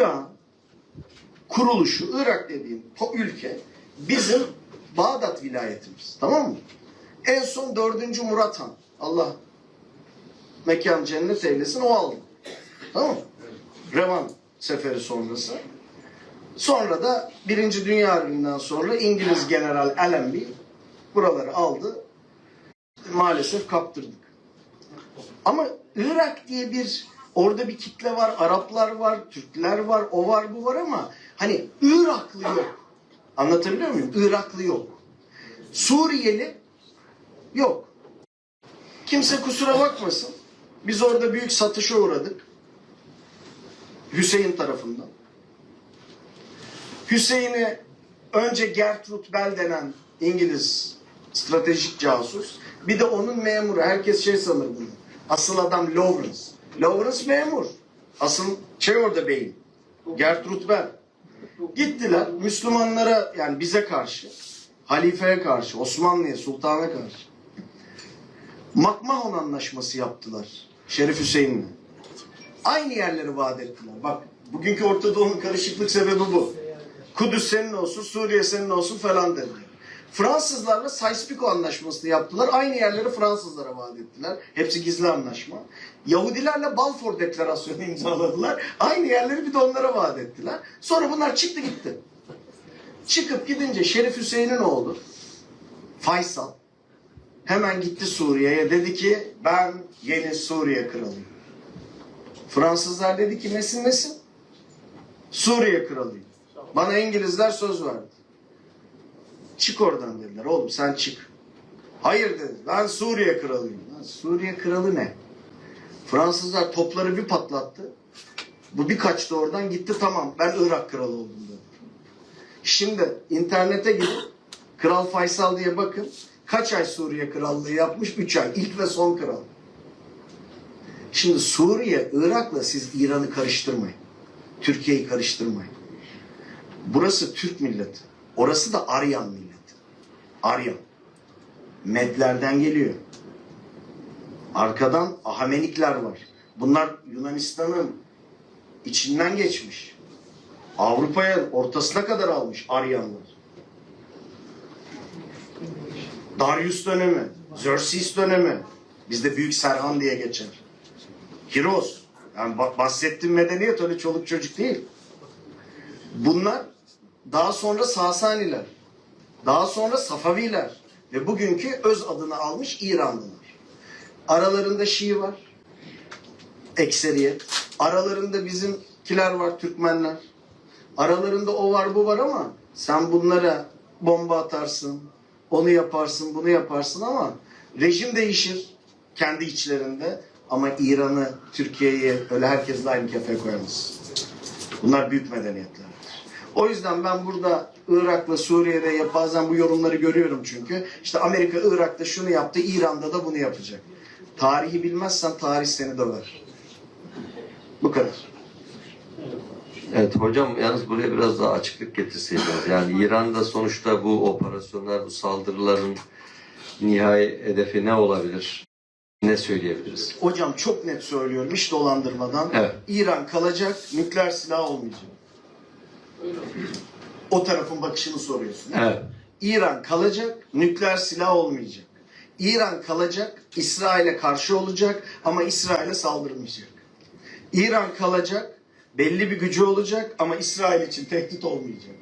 Irak kuruluşu, Irak dediğim ülke bizim Bağdat vilayetimiz. Tamam mı? En son 4. Murat Han. Allah mekan cennet eylesin o aldı. Tamam mı? Revan seferi sonrası. Sonra da Birinci Dünya Harbi'nden sonra İngiliz General Allenby buraları aldı. Maalesef kaptırdık. Ama Irak diye bir orada bir kitle var, Araplar var, Türkler var, o var, bu var ama hani Iraklı yok. Anlatabiliyor muyum? Iraklı yok. Suriyeli yok. Kimse kusura bakmasın. Biz orada büyük satışa uğradık. Hüseyin tarafından. Hüseyin'i önce Gertrude Bell denen İngiliz stratejik casus. Bir de onun memuru. Herkes şey sanır bunu. Asıl adam Lawrence. Lawrence memur. Asıl şey orada beyin. Gertrude Bell. Gittiler Müslümanlara yani bize karşı, halifeye karşı, Osmanlı'ya, sultana karşı. Makmahon anlaşması yaptılar Şerif Hüseyin'le. Aynı yerleri vaat ettiler. Bak bugünkü Orta Doğu'nun karışıklık sebebi bu. Kudüs senin olsun, Suriye senin olsun falan dediler. Fransızlarla Sykes-Picot anlaşmasını yaptılar. Aynı yerleri Fransızlara vaat ettiler. Hepsi gizli anlaşma. Yahudilerle Balfour Deklarasyonu imzaladılar. Aynı yerleri bir de onlara vaat ettiler. Sonra bunlar çıktı gitti. Çıkıp gidince Şerif Hüseyin'in oğlu Faysal hemen gitti Suriye'ye. Dedi ki ben yeni Suriye kralıyım. Fransızlar dedi ki nesin nesin? Suriye kralıyım. Bana İngilizler söz verdi. Çık oradan dediler. Oğlum sen çık. Hayır dedi. Ben Suriye kralıyım. Lan Suriye kralı ne? Fransızlar topları bir patlattı. Bu bir kaçtı oradan gitti tamam ben Irak kralı oldum dedi. Şimdi internete gidip Kral Faysal diye bakın. Kaç ay Suriye krallığı yapmış? Üç ay. İlk ve son kral. Şimdi Suriye, Irak'la siz İran'ı karıştırmayın. Türkiye'yi karıştırmayın. Burası Türk milleti. Orası da Aryan milleti. Aryan. Medlerden geliyor. Arkadan Ahamenikler var. Bunlar Yunanistan'ın içinden geçmiş. Avrupa'ya ortasına kadar almış Aryanlar. Darius dönemi, Xerxes dönemi. Bizde Büyük Serhan diye geçer. Hiros. Yani ba- bahsettiğim medeniyet öyle çoluk çocuk değil. Bunlar daha sonra Sasaniler. Daha sonra Safaviler. Ve bugünkü öz adını almış İranlılar. Aralarında Şii var. Ekseriyet. Aralarında bizimkiler var, Türkmenler. Aralarında o var bu var ama sen bunlara bomba atarsın, onu yaparsın, bunu yaparsın ama rejim değişir kendi içlerinde. Ama İran'ı, Türkiye'yi öyle herkesle aynı kefeye koyamazsın. Bunlar büyük medeniyetlerdir. O yüzden ben burada Irak'la Suriye'de ya bazen bu yorumları görüyorum çünkü. İşte Amerika Irak'ta şunu yaptı, İran'da da bunu yapacak. Tarihi bilmezsen tarih seni döver. Bu kadar. Evet hocam yalnız buraya biraz daha açıklık getirseydiniz. Yani İran'da sonuçta bu operasyonlar, bu saldırıların nihai hedefi ne olabilir? Ne söyleyebiliriz? Hocam çok net söylüyorum hiç dolandırmadan. Evet. İran kalacak, nükleer silah olmayacak. O tarafın bakışını soruyorsun. Evet. İran kalacak, nükleer silah olmayacak. İran kalacak, İsrail'e karşı olacak ama İsrail'e saldırmayacak. İran kalacak, belli bir gücü olacak ama İsrail için tehdit olmayacak.